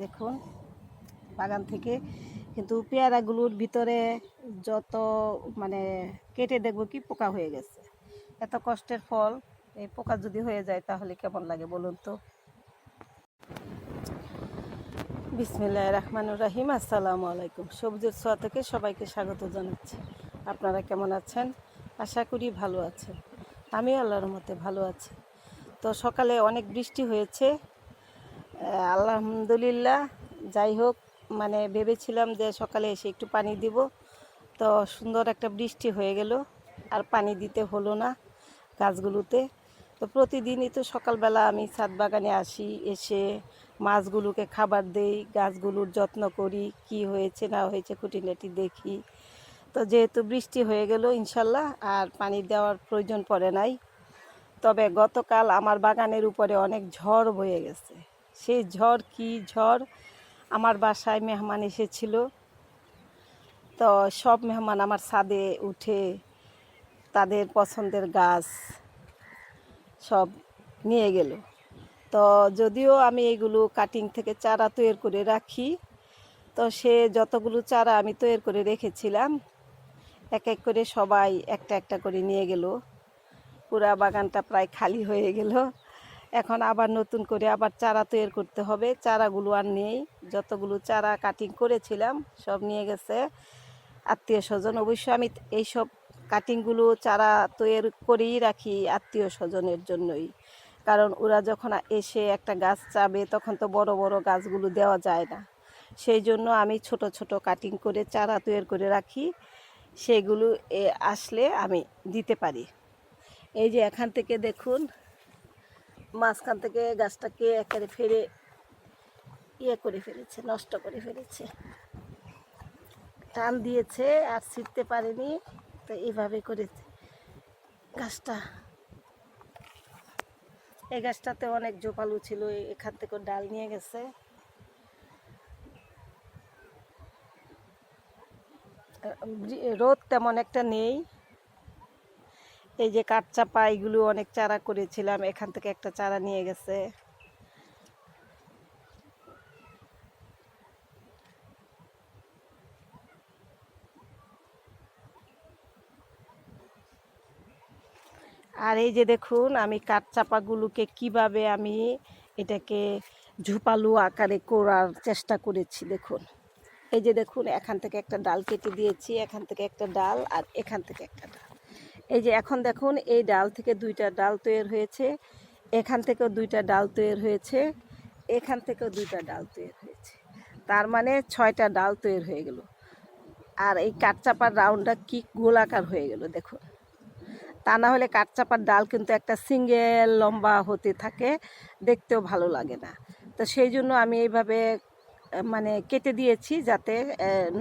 দেখুন, বাগান থেকে। কিন্তু পেয়ারাগুলোর ভিতরে যত মানে কেটে দেখব কি পোকা হয়ে গেছে। এত কষ্টের ফল, এই পোকা যদি হয়ে যায় তাহলে কেমন লাগে বলুন তো? বিসমিল্লাহ রহমানুর রাহিম। আসসালামু আলাইকুম। সবজির ছোঁয়া থেকে সবাইকে স্বাগত জানাচ্ছি। আপনারা কেমন আছেন? আশা করি ভালো আছেন। আমি আল্লাহর মতে ভালো আছি। তো সকালে অনেক বৃষ্টি হয়েছে। আলহামদুলিল্লাহ, যাই হোক মানে ভেবেছিলাম যে সকালে এসে একটু পানি দিব। তো সুন্দর একটা বৃষ্টি হয়ে গেল, আর পানি দিতে হলো না গাছগুলোতে। তো প্রতিদিনই তো সকালবেলা আমি ছাদ বাগানে আসি, এসে মাছগুলোকে খাবার দেই, গাছগুলোর যত্ন করি, কি হয়েছে, না হয়েছে খুঁটিনাটি দেখি। তো যেহেতু বৃষ্টি হয়ে গেল, ইনশাল্লাহ, আর পানি দেওয়ার প্রয়োজন পড়ে নাই। তবে গতকাল আমার বাগানের উপরে অনেক ঝড় বয়ে গেছে। সেই ঝড় কি ঝড়? আমার বাসায় মেহমান এসেছিল। তো সব মেহমান আমার ছাদে উঠে তাদের পছন্দের গাছ সব নিয়ে গেল। তো যদিও আমি এইগুলো কাটিং থেকে চারা তৈরি করে রাখি, তো সে যতগুলো চারা আমি তৈরি করে রেখেছিলাম, এক এক করে সবাই একটা একটা করে নিয়ে গেল। পুরা বাগানটা প্রায় খালি হয়ে গেল। এখন আবার নতুন করে আবার চারা তৈরি করতে হবে। চারাগুলো আর নেই। যতগুলো চারা কাটিং করেছিলাম, সব নিয়ে গেছে আত্মীয় স্বজন। অবশ্য আমি এইসব কাটিংগুলো চারা তৈরি করেই রাখি আত্মীয় স্বজনের জন্যই। কারণ ওরা যখন এসে একটা গাছ চাবে, তখন তো বড় বড় গাছগুলো দেওয়া যায় না। সেই জন্য আমি ছোট ছোট কাটিং করে চারা তৈরি করে রাখি। সেগুলো আসলে আমি দিতে পারি। এই যে এখান থেকে দেখুন মাঝখান থেকে গাছটাকে একেবারে ফেরে ইয়ে করে ফেলেছে, নষ্ট করে ফেলেছে। টান দিয়েছে আর ছিটতে পারেনি, তো এইভাবে করেছে গাছটা। এই গাছটাতে অনেক জোপালু ছিল, এখান থেকে ডাল নিয়ে গেছে। রোদ তেমন একটা নেই। এই যে কাঠচাপা এগুলো অনেক চারা করেছিলাম, এখান থেকে একটা চারা নিয়ে গেছে। আর এই যে দেখুন, আমি কাঠচাপাগুলোকে কীভাবে আমি এটাকে ঝোপালু আকারে করার চেষ্টা করেছি, দেখুন। এই যে দেখুন, এখান থেকে একটা ডাল কেটে দিয়েছি, এখান থেকে একটা ডাল আর এখান থেকে একটা এই যে এখন দেখুন, এই ডাল থেকে দুইটা ডাল তৈরি হয়েছে। এখান থেকেও দুইটা ডাল তৈরি হয়েছে। এখান থেকেও দুইটা ডাল তৈরি হয়েছে। তার মানে ছয়টা ডাল তৈরি হয়ে গেল। আর এই কাঠচাপার রাউন্ডটা কি গোলাকার হয়ে গেল, দেখুন। তা না হলে কাঠচাপার ডাল কিন্তু একটা সিঙ্গেল লম্বা হতে থাকে, দেখতেও ভালো লাগে না। তো সেই জন্য আমি এইভাবে মানে কেটে দিয়েছি যাতে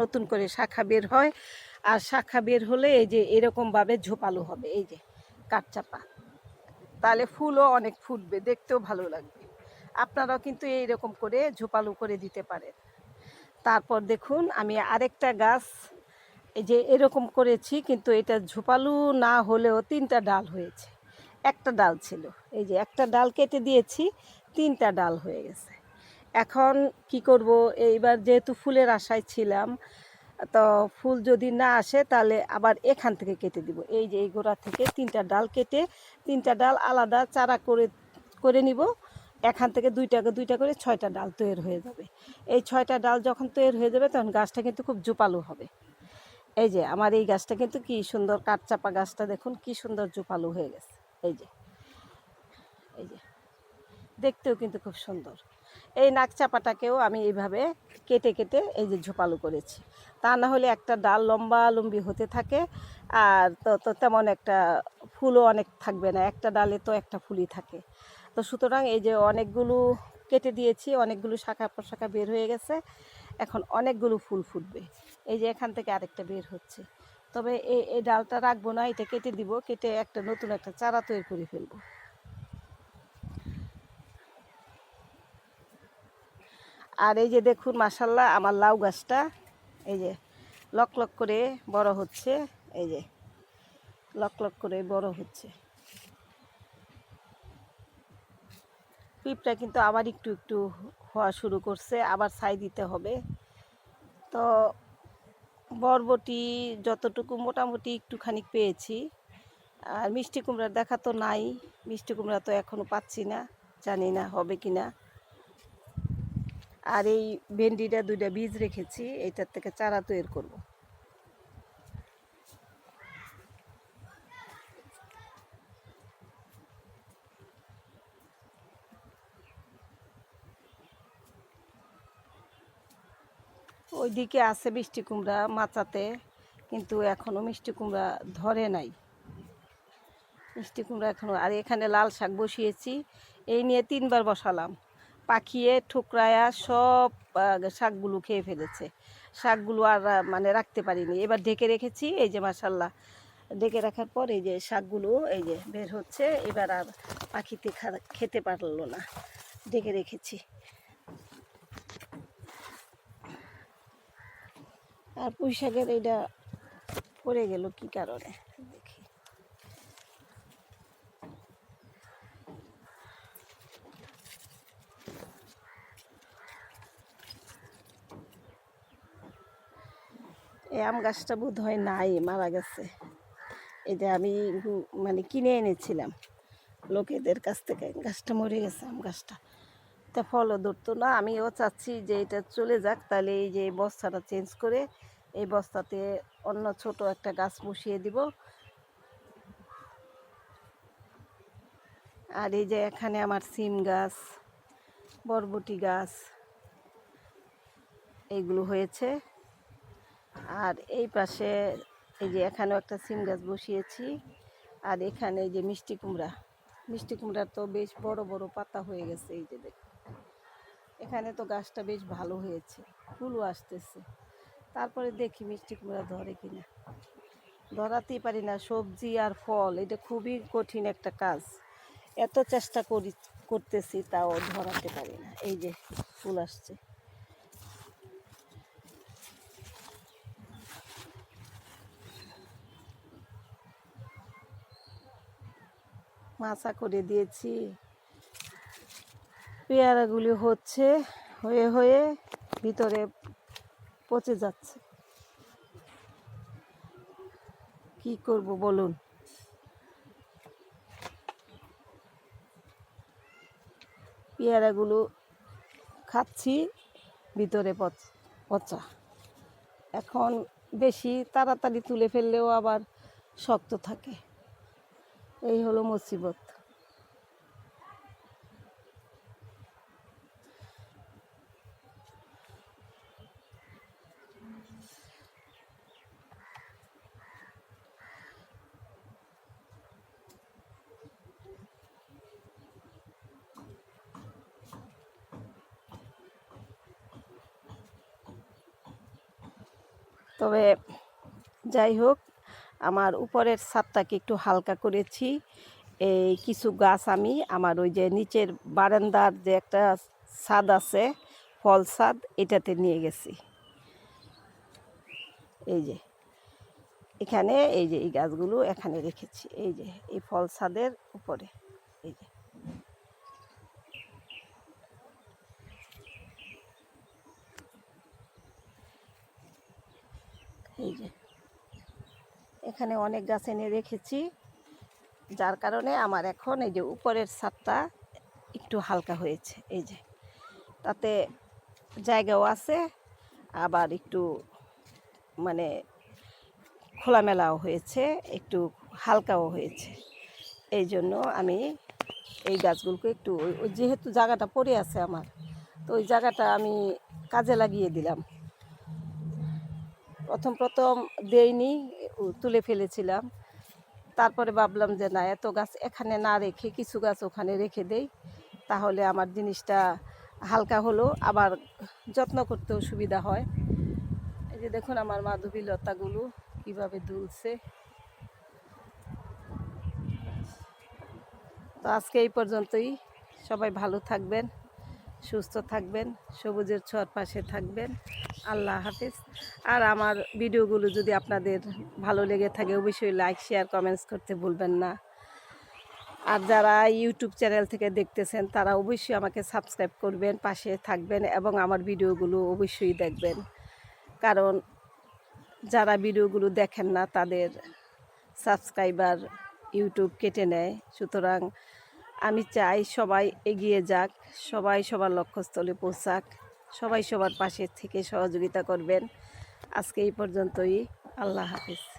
নতুন করে শাখা বের হয়। আর শাখা বের হলে এই যে এরকমভাবে ঝোপালো হবে, এই যে কাঠচাপা তাহলে ফুলও অনেক ফুটবে, দেখতেও ভালো লাগবে। আপনারাও কিন্তু এইরকম করে ঝোপালো করে দিতে পারেন। তারপর দেখুন, আমি আরেকটা গাছ, এই যে এরকম করেছি, কিন্তু এটা ঝোপালু না হলেও তিনটা ডাল হয়েছে। একটা ডাল ছিল, এই যে একটা ডাল কেটে দিয়েছি, তিনটা ডাল হয়ে গেছে। এখন কি করব, এইবার যেহেতু ফুলের আশায় ছিলাম তো ফুল যদি না আসে, তাহলে আবার এখান থেকে কেটে দিব। এই যে এই গোড়া থেকে তিনটা ডাল কেটে তিনটা ডাল আলাদা চারা করে করে নিব। এখান থেকে দুইটা দুইটা করে ছয়টা ডাল তৈরি হয়ে যাবে। এই ছয়টা ডাল যখন তৈরি হয়ে যাবে, তখন গাছটা কিন্তু খুব জোপালো হবে। এই যে আমার এই গাছটা কিন্তু কি সুন্দর কাঠচাপা গাছটা দেখুন, কি সুন্দর জোপালো হয়ে গেছে। এই যে এই যে, দেখতেও কিন্তু খুব সুন্দর। এই নাকচাপাটাকেও আমি এইভাবে কেটে কেটে এই যে ঝোপালো করেছি। তা না হলে একটা ডাল লম্বা লম্বি হতে থাকে, আর তো তো তেমন একটা ফুলও অনেক থাকবে না, একটা ডালে তো একটা ফুলই থাকে। তো সুতরাং এই যে অনেকগুলো কেটে দিয়েছি, অনেকগুলো শাখা প্রশাখা বের হয়ে গেছে, এখন অনেকগুলো ফুল ফুটবে। এই যে এখান থেকে আরেকটা বের হচ্ছে। তবে এই এই ডালটা রাখব না, এটা কেটে দিব, কেটে একটা নতুন একটা চারা তৈরি করে ফেলব। আর এই যে দেখুন মাসাল্লাহ আমার লাউ গাছটা, এই যে লক লক করে বড় হচ্ছে, এই যে লক লক করে বড় হচ্ছে। পিঁপড়া কিন্তু আবার একটু একটু হওয়া শুরু করছে, আবার ছাই দিতে হবে। তো বরবটি যতটুকু মোটামুটি একটুখানি পেয়েছি। আর মিষ্টি কুমড়ার দেখা তো নাই, মিষ্টি কুমড়া তো এখনও পাচ্ছি না, জানি না হবে কি না আর এই ভেন্ডিটা দুইটা বীজ রেখেছি এইটার থেকে চারা তৈরি করব। ওইদিকে আছে মিষ্টি কুমড়া মাচাতে, কিন্তু এখনও মিষ্টি কুমড়া ধরে নাই। মিষ্টি কুমড়া এখনও আর এখানে লাল শাক বসিয়েছি, এই নিয়ে তিনবার বসালাম। পাখিয়ে, ঠুকরায়া সব শাকগুলো খেয়ে ফেলেছে। শাকগুলো আর মানে রাখতে পারিনি। এবার ঢেকে রেখেছি, এই যে মাসাল্লাহ ডেকে রাখার পর এই যে শাকগুলো, এই যে বের হচ্ছে, এবার আর পাখিতে খেতে পারল না। ডেকে রেখেছি। আর পুঁই শাকের এইটা পড়ে গেল কি কারণে দেখি এই আম গাছটা বোধ হয় নাই, মারা গেছে। এটা আমি মানে কিনে এনেছিলাম। লোকেদের কাছ থেকে গাছটা মরে গেছে, আম গাছটা। তা ফলও ধরতো না, আমিও চাচ্ছি যে এটা চলে যাক, তাহলে এই যে বস্তাটা চেঞ্জ করে এই বস্তাতে অন্য ছোট একটা গাছ বসিয়ে দিব। আর এই যে এখানে আমার সিম গাছ, বরবটি গাছ এইগুলো হয়েছে। আর এই পাশে এই যে এখানেও একটা সিম গাছ বসিয়েছি। আর এখানে এই যে মিষ্টি কুমড়া। মিষ্টি কুমড়ার তো বেশ বড় বড় পাতা হয়ে গেছে এই যে দেখুন। এখানে তো গাছটা বেশ ভালো হয়েছে, ফুলও আসতেছে। তারপরে দেখি মিষ্টি কুমড়া ধরে কিনা। ধরাতেই পারি না, সবজি আর ফল, এটা খুবই কঠিন একটা কাজ। এত চেষ্টা করি, করতেছি, তাও ধরাতে পারি না। এই যে ফুল আসছে। মাছা করে দিয়েছি। পেয়ারাগুলি হচ্ছে হয়ে হয়ে ভিতরে পচে যাচ্ছে। কি করব বলুন? পেয়ারাগুলো খাচ্ছি, ভিতরে পচ- পচা। এখন বেশি তাড়াতাড়ি তুলে ফেললেও আবার শক্ত থাকে। এই হলো মুসিবত। তবে যাই হোক আমার উপরের ছাদটাকে একটু হালকা করেছি। এই কিছু গাছ আমি, আমার ওই যে নিচের বারান্দার যে একটা ছাদ আছে, ফল ছাদ, এটাতে নিয়ে গেছি। এই যে, এখানে এই যে এই গাছগুলো এখানে রেখেছি। এই যে, এই ফল ছাদের উপরে। এই যে। এই যে। এখানে অনেক গাছ এনে রেখেছি। যার কারণে আমার এখন এই যে উপরের ছাদটা একটু হালকা হয়েছে, এই যে। তাতে জায়গাও আছে, আবার একটু মানে খোলামেলাও হয়েছে, একটু হালকাও হয়েছে। এই জন্য আমি এই গাছগুলোকে একটু যেহেতু জায়গাটা পড়ে আছে আমার, তো ওই জায়গাটা আমি কাজে লাগিয়ে দিলাম। প্রথম প্রথম দেইনি তুলে ফেলেছিলাম। তারপরে ভাবলাম যে না, এত গাছ এখানে না রেখে কিছু গাছ ওখানে রেখে দেই। তাহলে আমার জিনিসটা হালকা হলো, আবার যত্ন করতেও সুবিধা হয়। এই যে দেখুন আমার মাধবী লতাগুলো কীভাবে দুলছে। তো আজকে এই পর্যন্তই। সবাই ভালো থাকবেন, সুস্থ থাকবেন, সবুজের ছোঁয়ার পাশে থাকবেন। আল্লাহ হাফিজ। আর আমার ভিডিওগুলো যদি আপনাদের ভালো লেগে থাকে, অবশ্যই লাইক শেয়ার কমেন্টস করতে ভুলবেন না। আর যারা ইউটিউব চ্যানেল থেকে দেখতেছেন, তারা অবশ্যই আমাকে সাবস্ক্রাইব করবেন, পাশে থাকবেন এবং আমার ভিডিওগুলো অবশ্যই দেখবেন। কারণ যারা ভিডিওগুলো দেখেন না, তাদের সাবস্ক্রাইবার ইউটিউব কেটে নেয়। সুতরাং আমি চাই সবাই এগিয়ে যাক, সবাই সবার লক্ষ্যস্থলে পৌঁছাক। সবাই সবার পাশে থেকে সহযোগিতা করবেন। আজকে এই পর্যন্তই। আল্লাহ হাফিজ।